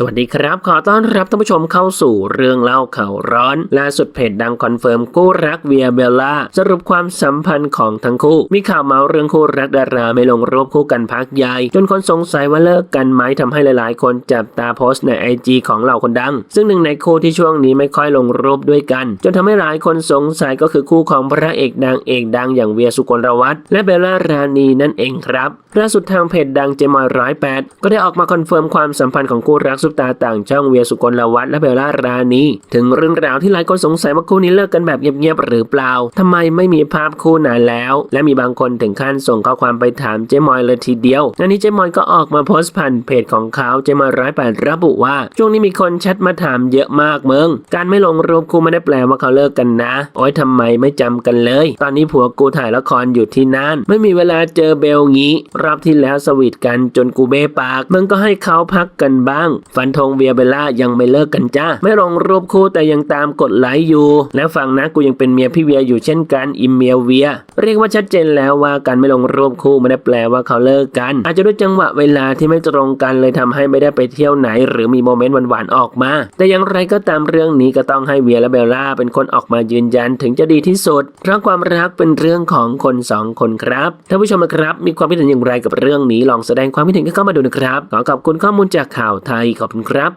สวัสดีครับ ขอต้อนรับท่านผู้ชมเข้าสู่เรื่องเล่าข่าวร้อน ล่าสุดเพจดังคอนเฟิร์มกู้รักเวียเบลล่า สรุปความสัมพันธ์ของทั้งคู่ มีข่าวเมาเรื่องคู่รักดาราไม่ลงรูปคู่กันพักใหญ่ จนคนสงสัยว่าเลิกกันไหมทำให้หลายๆ คนจับตาโพสต์ในไอจของเหล่าคนดัง ซึ่งหนึ่งในคู่ที่ช่วงนี้ไม่ค่อยลงรูปด้วยกัน จนทำให้หลายคนสงสัยก็คือคู่ของพระเอกดังเอกดังอย่างเวียสุกลวัฒน์และเบลล่ารานีนั่นเองครับล่าสุดทางเพจดังเจมอยร้อยแปดก็ได้ออกมาคอนเฟิร์มความสัมพันธ์ของคู่รักซุปตาต่างช่องเวียสุกลวัฒน์และเบลล่ารานีถึงเรื่องราวที่หลายคนสงสัยว่าคู่นี้เลิกกันแบบเงียบๆหรือเปล่าทำไมไม่มีภาพคู่นานแล้ว และมีบางคนถึงขั้นส่งข้อความไปถามเจมอยเลยทีเดียวงานนี้เจมอยก็ออกมาโพสต์ผ่านเพจของเขาเจมอยร้อยแปดระบุว่า ช่วงนี้มีคนแชทมาถามเยอะมากเมืองการไม่ลงรูปคู่ไม่ได้แปลว่าเขาเลิกกันนะ โอ๊ยทำไมไม่จำกันเลย ตอนนี้ผัวกูถ่ายละครอยู่ที่นั่นไม่มีเวลาเจอเบลงี้รอบที่แล้วสวีทกันจนกูเบ้ปากมึงก็ให้เขาพักกันบ้างฟันธงเวียเบลล่ายังไม่เลิกกันจ้าไม่ลงรูปคู่แต่ยังตามกดไลค์อยู่ แล้วฟังนะกูยังเป็นเมียพี่เวียอยู่เช่นกันอิมเมียเวีย เรียกว่าชัดเจนแล้วว่าการไม่ลงรูปคู่ไม่ได้แปลว่าเขาเลิกกัน อาจจะด้วยจังหวะเวลาที่ไม่ตรงกันเลยทำให้ไม่ได้ไปเที่ยวไหน หรือมีโมเมนต์หวานๆออกมา แต่อย่างไรก็ตามเรื่องนี้ก็ต้องให้เวียและเบลล่าเป็นคนออกมายืนยันถึงจะดีที่สุดเพราะความรักเป็นเรื่องของคนสองคนครับท่านผู้ชมนะครับ มีความคิดเห็นอย่างไรกับเรื่องนี้ลองแสดงความคิดเห็นกันเข้ามาดูนะครับขอขอบคุณข้อมูลจากข่าวไทยขอบคุณครับ